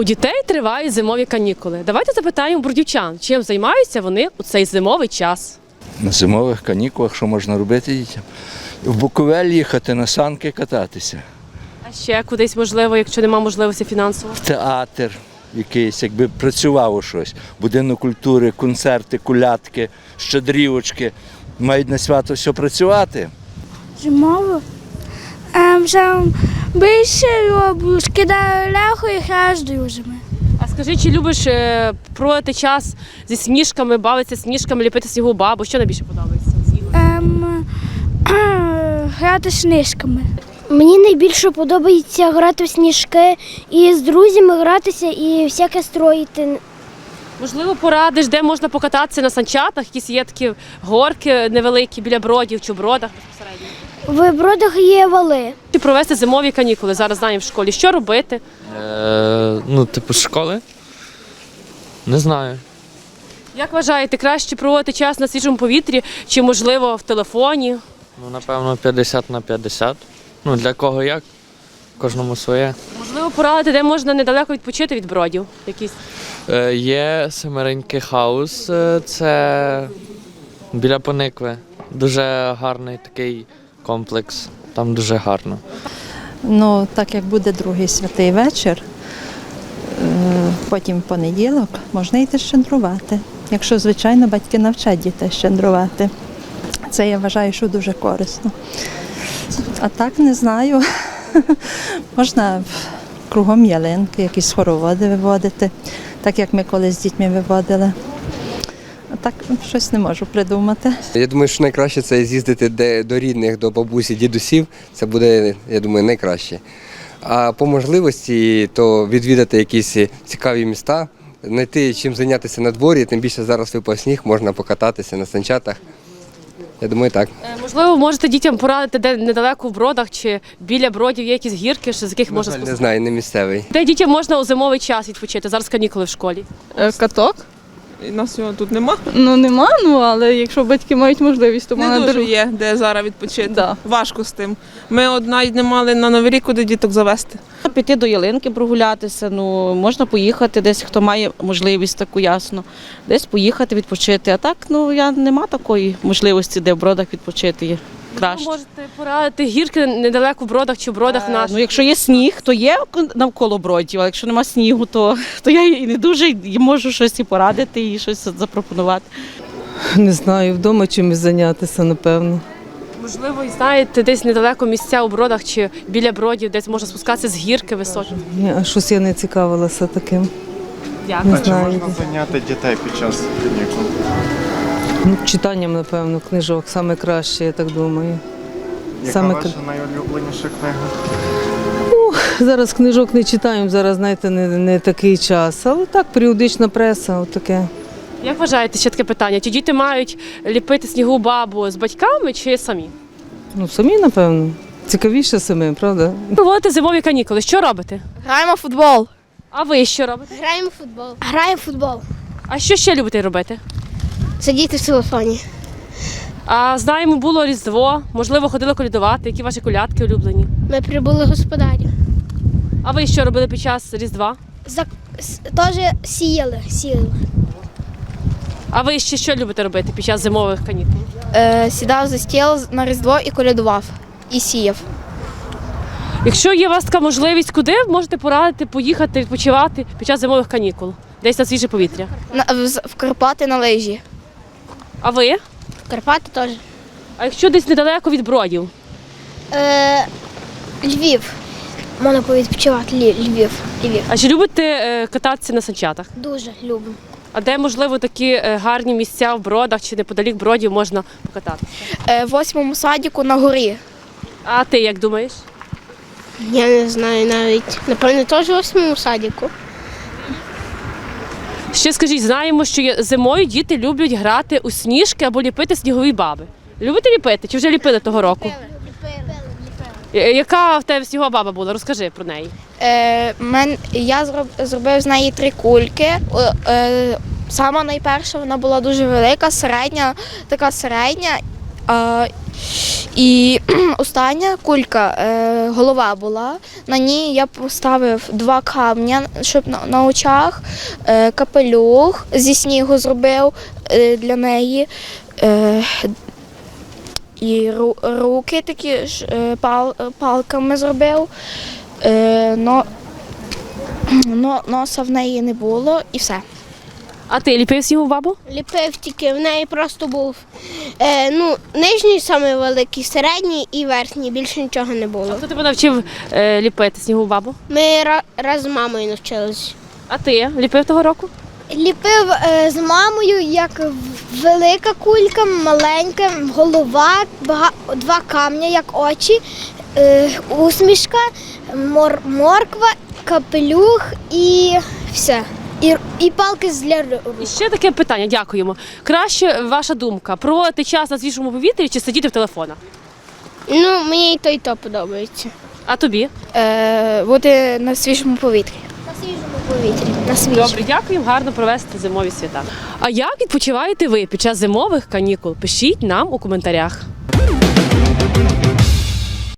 У дітей тривають зимові канікули. Давайте запитаємо бродівчан, чим займаються вони у цей зимовий час. На зимових канікулах що можна робити дітям? В Буковель їхати на санки кататися, А ще кудись можливо, якщо немає можливості фінансово. в театр якийсь, якби працював щось. Будинок культури, концерти, кулятки, щедрівочки. Мають на свято все працювати. Зимово. Ем, сам більше роблю, скидаю легко і граю з друзями. А скажи, чи любиш е, проводити час зі сніжками, бавитися сніжками, ліпити снігу бабу? Що найбільше подобається? з ігор? Ем, грати з. Мені найбільше подобається грати в сніжки і з друзями гратися і всяке строїти. Можливо, порадиш, де можна покататися на санчатах, якісь є такі горки невеликі біля бродів чи бродах. В бродах є вали. Чи провести зимові канікули зараз знаємо в школі? Що робити? Е, ну, типу, з школи? Не знаю. Як вважаєте, краще проводити час на свіжому повітрі, чи можливо в телефоні? Ну, напевно, 50 на 50. Ну, для кого як? Кожному своє. Можливо, порадити, де можна недалеко відпочити від бродів. Якісь Е, є Семеренький хаус, е, це біля Поникви. Дуже гарний такий комплекс. Там дуже гарно. Ну, так як буде другий святий вечір, е, потім понеділок, можна йти щедрувати. Якщо, звичайно, батьки навчать дітей щедрувати. Це я вважаю, що дуже корисно. А так не знаю. Можна кругом ялинки, якісь хороводи виводити, так як ми колись з дітьми виводили. Так щось не можу придумати. Я думаю, що найкраще це з'їздити де, до рідних, до бабусі, дідусів. Це буде, я думаю, найкраще. А по можливості, то відвідати якісь цікаві міста, знайти чим зайнятися на дворі, тим більше зараз випав сніг, можна покататися на санчатах. Я думаю, так. Е, можливо, можете дітям порадити, де недалеко в бродах чи біля бродів є якісь гірки, що з яких можна жаль, не знаю, не місцевий. Де дітям можна у зимовий час відпочити? Зараз канікули в школі. Е, Каток. І нас його тут нема. Ну нема, ну але якщо батьки мають можливість, то Не мене дуже є, де зараз відпочити. Да. Важко з тим. Ми одна й не мали на Новий рік куди діток завести. Піти до ялинки прогулятися, ну можна поїхати десь, хто має можливість таку ясно, десь поїхати відпочити. А так, ну я нема такої можливості, де в бродах відпочити є Ви можете порадити гірки недалеко в бродах чи в бродах Е, наших. Ну, якщо є сніг, то є навколо бродів, а якщо нема снігу, то, то я і не дуже і можу щось і порадити і щось запропонувати. Не знаю, вдома чимось зайнятися, напевно. Можливо, і знаєте, десь недалеко місця у бродах чи біля бродів, десь можна спускатися з гірки високі. Ні, а щось я не цікавилася таким. Дякую. Не знаю. Можна зайняти дітей під час канікул. Ну, читанням, напевно, книжок саме краще, я так думаю. Яка Саме ваша найулюбленіша книга? Зараз книжок не читаємо, зараз, знаєте, не, не такий час. Але так, періодична преса, отаке. Як вважаєте, ще таке питання? Чи діти мають ліпити снігу бабу з батьками чи самі? Ну, самі, напевно. Цікавіше самим, правда? Проводити зимові канікули. Що робите? Граємо в футбол. А ви що робите? Граємо в футбол. Граємо в футбол. А що ще любите робити? Сидіти в телефоні. А знаємо, було Різдво, можливо, ходили колядувати, які ваші колядки улюблені. Ми прибули господарі. А ви що робили під час Різдва? За... Теж сіяли, сіяли. А ви ще що любите робити під час зимових канікул? Е, сідав за стіл на Різдво і колядував. І сіяв. Якщо є у вас така можливість, куди можете порадити поїхати відпочивати під час зимових канікул? Десь на свіже повітря. На, в, в Карпати на лижі. А ви? Карпати теж. А якщо десь недалеко від бродів? Е, Львів. Можна повідпочивати. Лі- Львів. Львів. А чи любите е, кататися на санчатах? Дуже любимо. А де, можливо, такі е, гарні місця в бродах чи неподалік бродів можна покататися? Е, в восьмому садіку на горі. А ти як думаєш? Я не знаю навіть. Напевно, теж в восьмому садіку. Ще скажіть, знаємо, що зимою діти люблять грати у сніжки або ліпити снігові баби. Любите ліпити? Чи вже ліпили того року? Е, Яка в тебе снігова баба була? Розкажи про неї. Е, мен, я зроб, зробив з неї три кульки. Е, е, сама найперша вона була дуже велика, середня, така середня. Е, І остання кулька, е, голова була. На ній я поставив два камня, щоб на, очах, е, капелюх зі снігу зробив е, для неї. І ру- руки такі ж пал, палками зробив. Но, носа в неї не було і все. А ти ліпив снігу бабу? Ліпив тільки, в неї просто був е, ну, нижній самий великий, середній і верхній, більше нічого не було. А Хто тебе навчив е, ліпити снігову бабу? Ми ра- раз з мамою навчились. А ти ліпив того року? Ліпив е, з мамою як велика кулька, маленька, голова, бага- два камня, як очі, е, усмішка, мор- морква, капелюх і все. І, і палки з для рук. І ще таке питання, дякуємо. Краще ваша думка проводити час на свіжому повітрі чи сидіти в телефонах? Ну, мені і то, і то подобається. А тобі? Е, бути на свіжому повітрі. На свіжому повітрі. На свіжому. Добре, дякуємо, гарно провести зимові свята. А як відпочиваєте ви під час зимових канікул? Пишіть нам у коментарях.